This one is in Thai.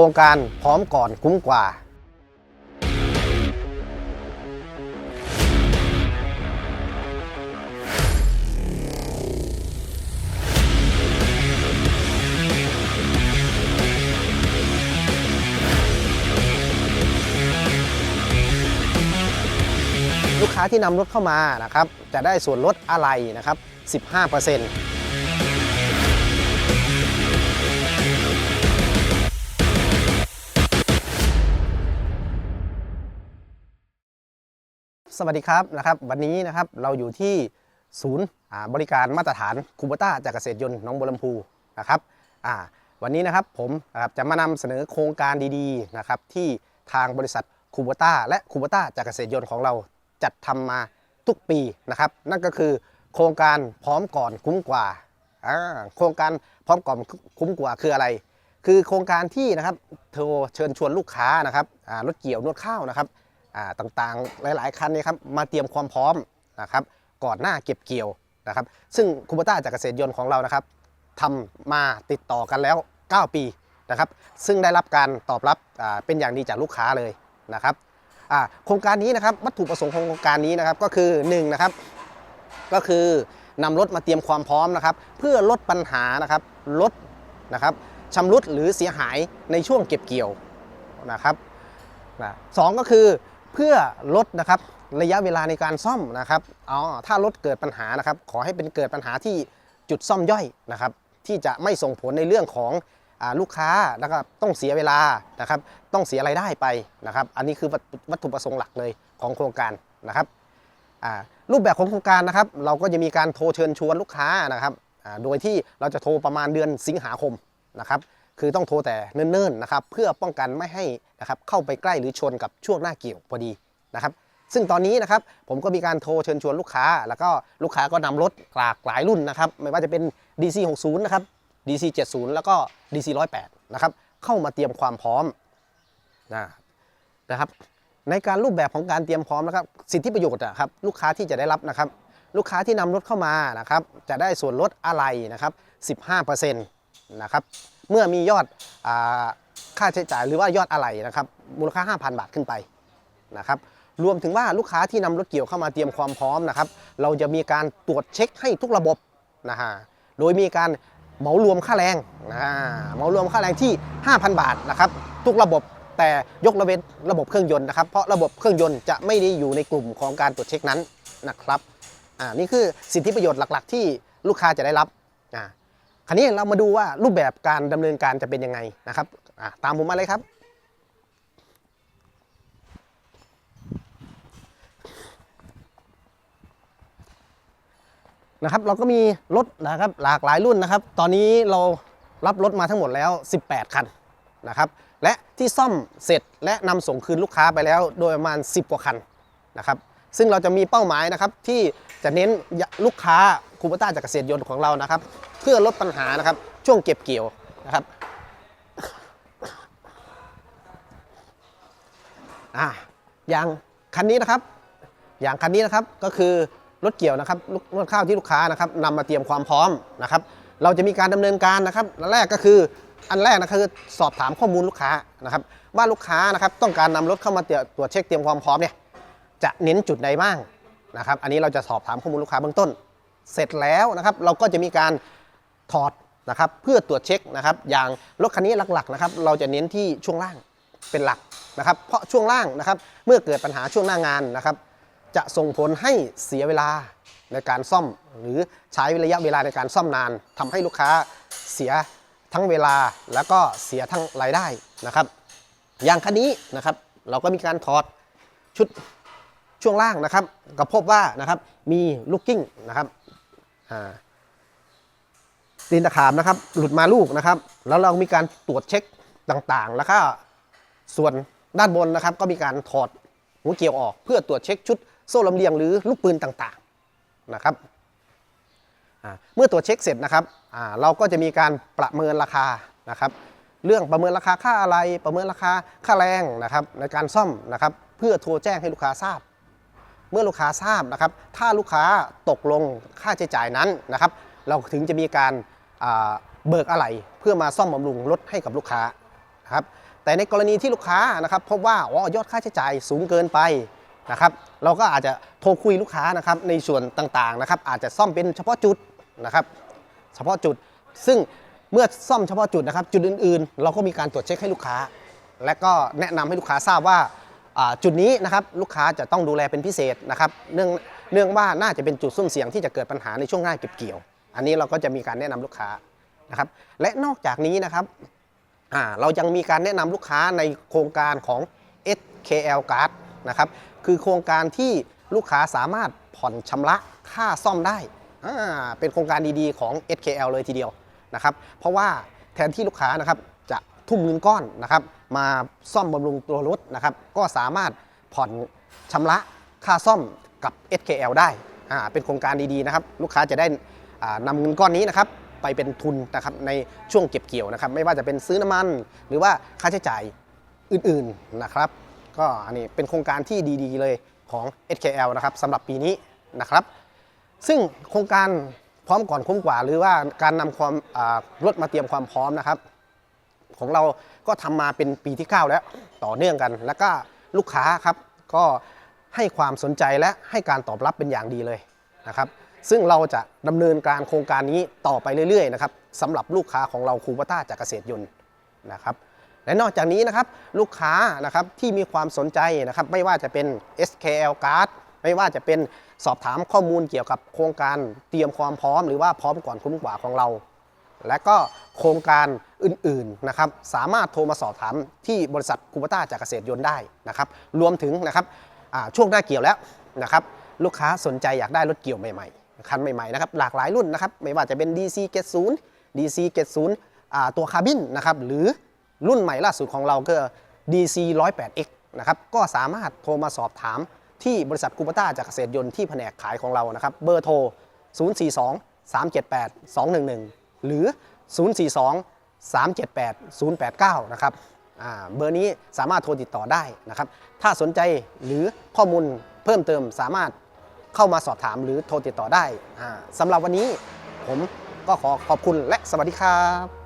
ครงการพร้อมก่อนคุ้มกว่าลูกค้าที่นำรถเข้ามานะครับจะได้ส่วนลดอะไรนะครับ 15% สวัสดีครับนะครับ วันนี้นะครับเราอยู่ที่ศูนย์บริการมาตรฐานคูเบต้าจากเกษตรยนต์น้องบัวลำพูนะครับวันนี้นะครับผมนะครับจะมานำเสนอโครงการดีๆนะครับที่ทางบริษัทคูเบต้าและคูเบต้าจากเกษตรยนต์ของเราจัดทำมาทุกปีนะครับ นั่นก็คือโครงการพร้อมก่อนคุ้มกว่าโครงการพร้อมก่อนคุ้มกว่าคืออะไร คือโครงการที่นะครับโทรเชิญชวนลูกค้านะครับรถเกี่ยวนวดข้าวนะครับ ต่างๆ หลายๆ คันนี่ครับมาเตรียมความพร้อมนะครับก่อนหน้าเก็บเกี่ยวนะครับ ซึ่งคูเบต้าจากเกษตรยนต์ของเรานะครับทำมาติดต่อกันแล้ว 9 ปีนะครับ ซึ่งได้รับการตอบรับเป็นอย่างดีจากลูกค้าเลยนะครับโครงการนี้นะครับวัตถุประสงค์ของโครงการนี้นะครับก็คือ1นะครับก็คือนำรถมาเตรียมความพร้อมนะครับ เพื่อลดปัญหานะครับลดนะครับชำรุดหรือเสียหายในช่วงเก็บเกี่ยวนะครับสองก็คือ พื่อลดนะครับระยะเวลาในการซ่อมนะครับอ๋อถ้ารถเกิดปัญหานะครับ ขอให้เป็นเกิดปัญหาที่จุดซ่อมย่อยนะครับ ที่จะไม่ส่งผลในเรื่องของอลูกค้าแล้วก็ต้องเสียเวลานะครับ ต้องเสียรายได้ไปนะครับ อันนี้คือวัตถุประสงค์หลักเลยของโครงการนะครับรูปแบบของโครงการนะครับ เราก็จะมีการโทรเชิญชวนลูกค้านะครับโดยที่เราจะโทรประมาณเดือนสิงหาคมนะครับ คือต้องโทรแต่เนิ่นๆนะครับเพื่อป้องกันไม่ให้นะครับเข้าไปใกล้หรือชนกับช่วงหน้าเกี่ยวพอดีนะครับซึ่งตอนนี้นะครับผมก็มีการโทรเชิญชวนลูกค้า แล้วก็ลูกค้าก็นำรถหลากหลายรุ่นนะครับไม่ว่าจะเป็น DC 60นะครับ DC 70แล้วก็ DC 108นะครับเข้ามาเตรียมความพร้อมนะนะครับในการรูปแบบของการเตรียมพร้อมนะครับสิทธิประโยชน์อะครับลูกค้าที่จะได้รับนะครับลูกค้าที่นำรถเข้ามานะครับจะได้ส่วนลดอะไรนะครับ 15%นะครับ เมื่อมียอดอค่าใช้จ่ายหรือว่ายอดอะไรนะครับมูลค่า 5,000 บาทขึ้นไปนะครับรวมถึงว่าลูกค้าที่นำรถเกี่ยวเข้ามาเตรียมความพร้อมนะครับเราจะมีการตรวจเช็คให้ทุกระบบนะฮะโดยมีการเหมารวมค่าแรงนะเหมารวมค่าแรงที่ 5,000 บาทนะครับทุกระบบแต่ยกระเว้นระบบเครื่องยนต์นะครับเพราะระบบเครื่องยนต์จะไม่ได้อยู่ในกลุ่มของการตรวจเช็คนั้นนะครับอ่านี่คือสิทธิประโยชน์หลัก ๆ ที่ลูกค้าจะได้รับอ่า คราวนี้เรามาดูว่ารูปแบบการดำเนินการจะเป็นยังไงนะครับตามผมมาเลยครับ นะครับ เราก็มีรถนะครับหลากหลายรุ่นนะครับ ตอนนี้เรารับรถมาทั้งหมดแล้ว 18 คันนะครับและที่ซ่อมเสร็จและนำส่งคืนลูกค้าไปแล้วโดยประมาณ 10 กว่าคันนะครับซึ่งเราจะมีเป้าหมายนะครับที่จะเน้นลูกค้า คูปต้าจากเกษตรยนต์ของเรานะครับ เพื่อลดปัญหานะครับช่วงเก็บเกี่ยวนะครับอ่าอย่างคันนี้นะครับ อย่างคันนี้นะครับก็คือรถเกี่ยวนะครับลูกรถข้าวที่ลูกค้านะครับนำมาเตรียมความพร้อมนะครับ เราจะมีการดำเนินการนะครับอันแรกก็คืออันแรกนะคือสอบถามข้อมูลลูกค้านะครับว่าลูกค้านะครับต้องการนำรถเข้ามาตรวจเช็คเตรียมความพร้อมเนี่ยจะเน้นจุดใดบ้างนะครับ อันนี้เราจะสอบถามข้อมูลลูกค้าเบื้องต้น เสร็จแล้วนะครับ เราก็จะมีการถอดนะครับเพื่อตรวจเช็คนะครับ อย่างรถคันนี้หลักๆนะครับ เราจะเน้นที่ช่วงล่างเป็นหลักนะครับ เพราะช่วงล่างนะครับ เมื่อเกิดปัญหาช่วงหน้างานนะครับ จะส่งผลให้เสียเวลาในการซ่อม หรือใช้ระยะเวลาในการซ่อมนานทำให้ลูกค้าเสียทั้งเวลาแล้วก็เสียทั้งรายได้นะครับ อย่างคันนี้นะครับ เราก็มีการถอดชุดช่วงล่างนะครับก็พบว่านะครับมีลูกกิ้งนะครับ อ่าตีนตะขามนะครับ หลุดมาลูกนะครับ แล้วเรามีการตรวจเช็คต่างๆ แล้วก็ส่วนด้านบนนะครับ ก็มีการถอดหัวเกี่ยวออก เพื่อตรวจเช็คชุดโซ่ลำเลียงหรือลูกปืนต่างๆนะครับเมื่อตรวจเช็คเสร็จนะครับเราก็จะมีการประเมินราคานะครับ เรื่องประเมินราคาค่าอะไรประเมินราคาค่าแรงนะครับ ในการซ่อมนะครับ เพื่อโทรแจ้งให้ลูกค้าทราบ เมื่อลูกค้าทราบนะครับ ถ้าลูกค้าตกลงค่าใช้จ่ายนั้นนะครับ เราถึงจะมีการาเบิกอะไรเพื่อมาซ่อมบำรุงรถให้กับลูกค้านะครับ แต่ในกรณีที่ลูกค้านะครับพบว่าอ๋อยอดค่าใช้จ่ายสูงเกินไปนะครับ เราก็อาจจะโทรคุยลูกค้านะครับในส่วนต่างๆนะครับ อาจจะซ่อมเป็นเฉพาะจุดนะครับ เฉพาะจุด ซึ่งเมื่อซ่อมเฉพาะจุดนะครับ จุดอื่นๆ เราก็มีการตรวจเช็คให้ลูกค้า และก็แนะนำให้ลูกค้าทราบว่า จุดนี้นะครับลูกค้าจะต้องดูแลเป็นพิเศษนะครับเนื่องเนื่องว่าน่าจะเป็นจุดสุ่มเสี่ยงที่จะเกิดปัญหาในช่วงหน้าเก็บเกี่ยว อันนี้เราก็จะมีการแนะนำลูกค้านะครับและนอกจากนี้นะครับอ่าเรายังมีการแนะนำลูกค้าในโครงการของ SKL Card นะครับคือโครงการที่ลูกค้าสามารถผ่อนชำระค่าซ่อมได้อ่าเป็นโครงการดีๆของ SKL เลยทีเดียวนะครับเพราะว่าแทนที่ลูกค้านะครับ ทุ่มเงินก้อนนะครับมาซ่อมบำรุงตัวรถนะครับก็สามารถผ่อนชำระค่าซ่อมกับ SKL ได้อ่าเป็นโครงการดีๆนะครับลูกค้าจะได้นำเงินก้อนนี้นะครับไปเป็นทุนนะครับในช่วงเก็บเกี่ยวนะครับ ไม่ว่าจะเป็นซื้อน้ำมัน หรือว่าค่าใช้จ่ายอื่นๆนะครับ ก็อันนี้เป็นโครงการที่ดีๆเลยของ SKL นะครับสำหรับปีนี้นะครับ ซึ่งโครงการพร้อมก่อนคุ้มกว่า หรือว่าการนำความรถมาเตรียมความพร้อมนะครับ ของเราก็ทำมาเป็นปีที่ 9 แล้วต่อเนื่องกัน แล้วก็ลูกค้าครับก็ให้ความสนใจและให้การตอบรับเป็นอย่างดีเลยนะครับซึ่งเราจะดำเนินการโครงการนี้ต่อไปเรื่อยๆนะครับสำหรับลูกค้าของเราคูปต้าจากเกษตรยนต์นะครับและนอกจากนี้นะครับลูกค้านะครับที่มีความสนใจนะครับไม่ว่าจะเป็น SKL Card ไม่ว่าจะเป็นสอบถามข้อมูลเกี่ยวกับโครงการเตรียมความพร้อมหรือว่าพร้อมก่อนคุ้มกว่าของเรา และก็โครงการอื่นๆนะครับสามารถโทรมาสอบถามที่บริษัทคูปต้าจากเกษตรยนต์ได้นะครับรวมถึงนะครับช่วงหน้าเกี่ยวแล้วนะครับลูกค้าสนใจอยากได้รถเกี่ยวใหม่ๆ คันใหม่ๆนะครับหลากหลายรุ่นนะครับไม่ว่าจะเป็น DC 70 DC 70ตัวคาร์บินนะครับหรือรุ่นใหม่ล่าสุดของเราก็ DC 108X นะครับก็สามารถโทรมาสอบถามที่บริษัทคูปต้าจากเกษตรยนต์ที่แผนกขายของเรานะครับเบอร์โทร 042 378 211 หรือ 042 378 089 นะครับเบอร์นี้สามารถโทรติดต่อได้นะครับ ถ้าสนใจหรือข้อมูลเพิ่มเติมสามารถเข้ามาสอบถามหรือโทรติดต่อได้สำหรับวันนี้ผมก็ขอขอบคุณและสวัสดีครับ